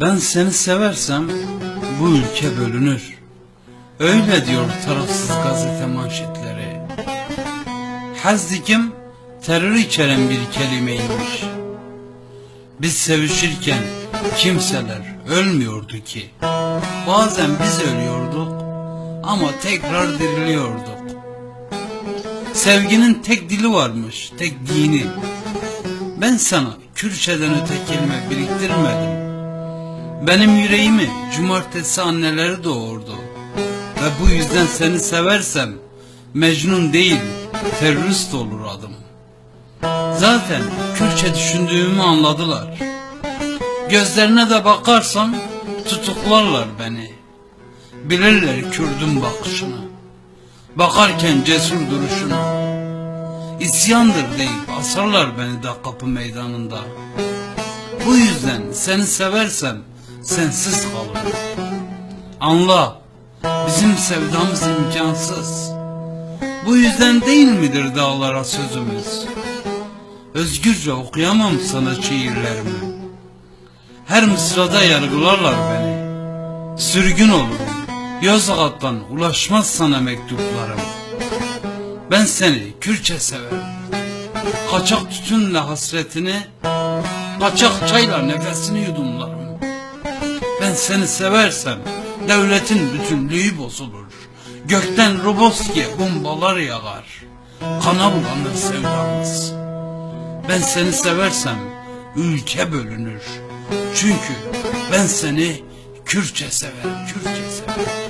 Ben seni seversem bu ülke bölünür. Öyle diyor tarafsız gazete manşetleri. Hazdikim terör içeren bir kelimeymiş. Biz sevişirken kimseler ölmüyordu ki. Bazen biz ölüyorduk ama tekrar diriliyorduk. Sevginin tek dili varmış, tek dini. Ben sana Kürtçeden öte kelime biriktirmedim. Benim yüreğimi cumartesi anneleri doğurdu. Ve bu yüzden seni seversem Mecnun değil terörist olur adım. Zaten Kürtçe düşündüğümü anladılar. Gözlerine de bakarsam tutuklarlar beni. Bilirler Kürdün bakışını. Bakarken cesur duruşunu. İsyandır deyip asarlar beni de kapı meydanında. Bu yüzden seni seversem sensiz kalırım. Anla, bizim sevdamız imkansız. Bu yüzden değil midir dağlara sözümüz? Özgürce okuyamam sana şiirlerimi. Her mısrada yargılarlar beni. Sürgün olurum. Yozgat'tan ulaşmaz sana mektuplarım. Ben seni Kürtçe severim. Kaçak tütünle hasretini, kaçak çayla nefesini yudumlarım. Ben seni seversem devletin bütünlüğü bozulur. Gökten Roboski'ye bombalar yağar. Kana bulanır sevdamız. Ben seni seversem ülke bölünür. Çünkü ben seni Kürtçe severim, Kürtçe severim.